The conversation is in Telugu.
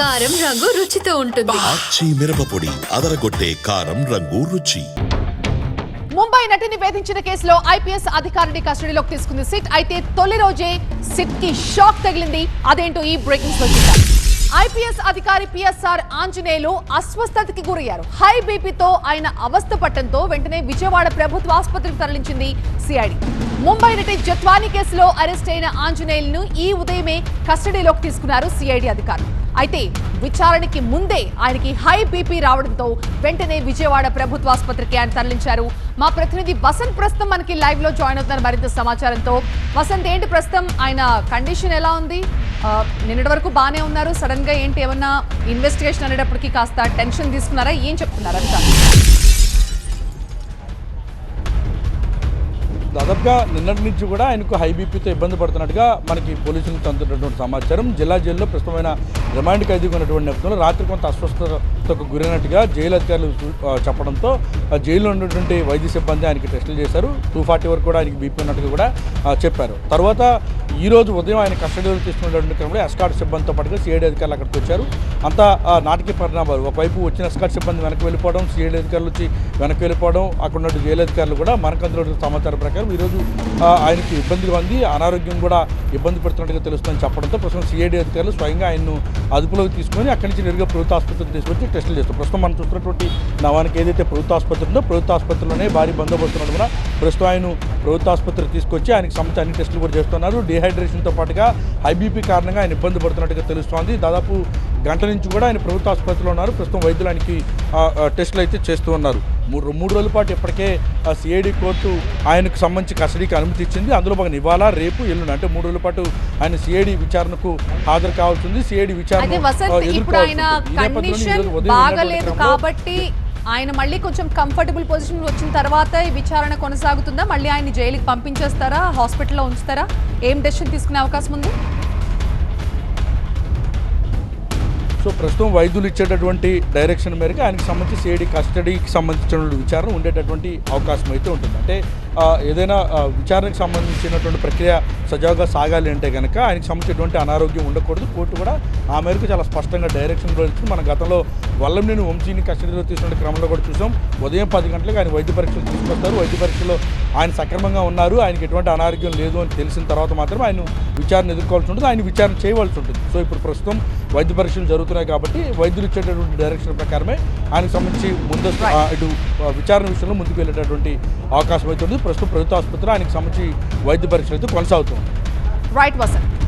కారం రంగు రుచితో ఉంటుంది. ఆచి మిరపపొడి అదరగొట్టే కారం రంగు రుచి. ముంబై నటిని వేధించిన కేసులో ఐపీఎస్ అధికారిని కస్టడీలోకి తీసుకుంది సిట్. అయితే తొలి రోజే సిట్కి షాక్ తగిలింది. అదేంటో ఈ బ్రేకింగ్లో చూద్దాం. ఐపీఎస్ అధికారి పిఎస్ఆర్ ఆంజనేయులు అస్వస్థతకి గురయ్యారు. హై బీపీతో ఆయన అవస్థ పట్టడంతో వెంటనే విజయవాడ ప్రభుత్వ ఆసుపత్రికి తరలించింది సిఐడి. ముంబై నటి జత్వానీ కేసులో అరెస్ట్ అయిన ఆంజనేయులను ఈ ఉదయమే కస్టడీలోకి తీసుకున్నారు సిఐడి అధికారులు. అయితే విచారణకి ముందే ఆయనకి హై బీపీ రావడంతో వెంటనే విజయవాడ ప్రభుత్వ ఆసుపత్రికి ఆయన తరలించారు. మా ప్రతినిధి వసంత్ ప్రస్తుతం మనకి లైవ్లో జాయిన్ అవుతున్నారు మరింత సమాచారంతో. వసంత్ ఏంటి ప్రస్తుతం? ఆయన కండిషన్ ఎలా ఉంది? నిన్నటి వరకు బాగానే ఉన్నారు. సడన్గా ఏంటి ఏమన్నా ఇన్వెస్టిగేషన్ అనేటప్పటికి కాస్త టెన్షన్ తీసుకున్నారా? ఏం చెప్తున్నారు అంతా నిన్నటి నుంచి కూడా ఆయనకు హై బీపీతో ఇబ్బంది పడుతున్నట్టుగా మనకి పోలీసులకు అందుతున్నటువంటి సమాచారం. జిల్లా జైల్లో ప్రస్తుతమైన రిమాండ్ ఖైదీగా ఉన్నటువంటి నేపథ్యంలో రాత్రి కొంత అస్వస్థతకు గురైనట్టుగా జైలు అధికారులు చెప్పడంతో జైల్లో ఉన్నటువంటి వైద్య సిబ్బంది ఆయనకి టెస్టులు చేశారు. టూ ఫార్టీ వరకు కూడా ఆయనకి బీపీ ఉన్నట్టుగా కూడా చెప్పారు. తర్వాత ఈ రోజు ఉదయం ఆయన కస్టడీలో తీసుకున్నటువంటి క్రమంలో ఎస్కాట్ సిబ్బందితో పాటుగా సిఐడి అధికారులు అక్కడికి వచ్చారు. అంతా ఆ, నాటకీయ పరిణామాలు. ఒకవైపు వచ్చిన ఎస్కాట్ సిబ్బంది వెనక్కి వెళ్ళిపోవడం సిఐడి అధికారులు వచ్చి వెనక్కి వెళ్ళిపోవడం అక్కడ ఉన్న జైలు అధికారులు కూడా మనకు అందులో సమాచారం ప్రకారం ఈరోజు ఆయనకి ఇబ్బందిగా ఉంది. అనారోగ్యం కూడా ఇబ్బంది పడుతున్నట్టుగా తెలుస్తుందని చెప్పడంతో ప్రస్తుతం సిఐడి అధికారులు స్వయంగా ఆయన్ను అదుపులోకి తీసుకొని అక్కడి నుంచి నేరుగా ప్రభుత్వ ఆసుపత్రికి తీసుకొచ్చి టెస్టులు చేస్తారు ప్రస్తుతం మనం చూస్తున్నటువంటి నవానికి ఏదైతే ప్రభుత్వ ఆసుపత్రి ఉందో ప్రభుత్వ ఆసుపత్రిలోనే భారీ బందోబస్తు ఉండడం కూడా ప్రస్తుతం ఆయన ప్రభుత్వ ఆసుపత్రికి తీసుకొచ్చి ఆయనకి సంబంధించి అన్ని టెస్టులు కూడా చేస్తున్నారు. డిహైడ్రేషన్తో పాటుగా హై బీపీ కారణంగా ఆయన ఇబ్బంది పడుతున్నట్టుగా తెలుస్తోంది. దాదాపు గంట నుంచి కూడా ఆయన ప్రభుత్వ ఆసుపత్రిలో ఉన్నారు. ప్రస్తుతం వైద్యులు ఆయనకి టెస్టులు అయితే చేస్తూ ఉన్నారు. మూడు మూడు రోజుల పాటు ఇప్పటికే సిఐడి కోర్టు ఆయనకు సంబంధించి కస్టడీకి అనుమతి ఇచ్చింది. అందులో భాగంగా ఇవాళ రేపు ఎల్లుండి అంటే మూడు రోజుల పాటు ఆయన సిఐడి విచారణకు హాజరు కావాల్సింది సిఐడి విచారణ ఆయన మళ్ళీ కొంచెం కంఫర్టబుల్ పొజిషన్ వచ్చిన తర్వాత ఈ విచారణ కొనసాగుతుందా? మళ్ళీ ఆయన జైలుకి పంపించేస్తారా? హాస్పిటల్లో ఉంచుతారా? ఏం డెసిషన్ తీసుకునే అవకాశం ఉంది? సో ప్రస్తుతం వైద్యులు ఇచ్చేటటువంటి డైరెక్షన్ మేరకు ఆయనకి సంబంధించి సిఐడి కస్టడీకి సంబంధించిన విచారణ ఉండేటటువంటి అవకాశం అయితే ఉంటుంది. అంటే ఏదైనా విచారణకు సంబంధించినటువంటి ప్రక్రియ సజావుగా సాగాలి అంటే కనుక ఆయనకి సంబంధించినటువంటి అనారోగ్యం ఉండకూడదు. కోర్టు కూడా ఆ మేరకు చాలా స్పష్టంగా డైరెక్షన్ ఇచ్చింది. మన గతంలో వల్లంనేని వంశీని కస్టడీలో తీసుకునే క్రమంలో కూడా చూసాం. ఉదయం పది గంటలకు ఆయన వైద్య పరీక్షలు తీసుకొస్తారు. వైద్య పరీక్షలో ఆయన సక్రమంగా ఉన్నారు. ఆయనకి ఎటువంటి అనారోగ్యం లేదు అని తెలిసిన తర్వాత మాత్రం ఆయన విచారణ ఎదుర్కోవాల్సి ఉంటుంది. ఆయన విచారణ చేయవలసి ఉంటుంది. సో ఇప్పుడు ప్రస్తుతం వైద్య పరీక్షలు జరుగుతున్నాయి కాబట్టి వైద్యులు ఇచ్చేటటువంటి డైరెక్షన్ ప్రకారమే ఆయనకు సంబంధించి ముందస్తు ఇటు విచారణ విషయంలో ముందుకు వెళ్ళేటటువంటి అవకాశం అయితే ఉంది. ప్రస్తుతం ప్రభుత్వ ఆసుపత్రి ఆయనకు సంబంధించి వైద్య పరీక్షలు అయితే కొనసాగుతుంది రైట్ వసంత్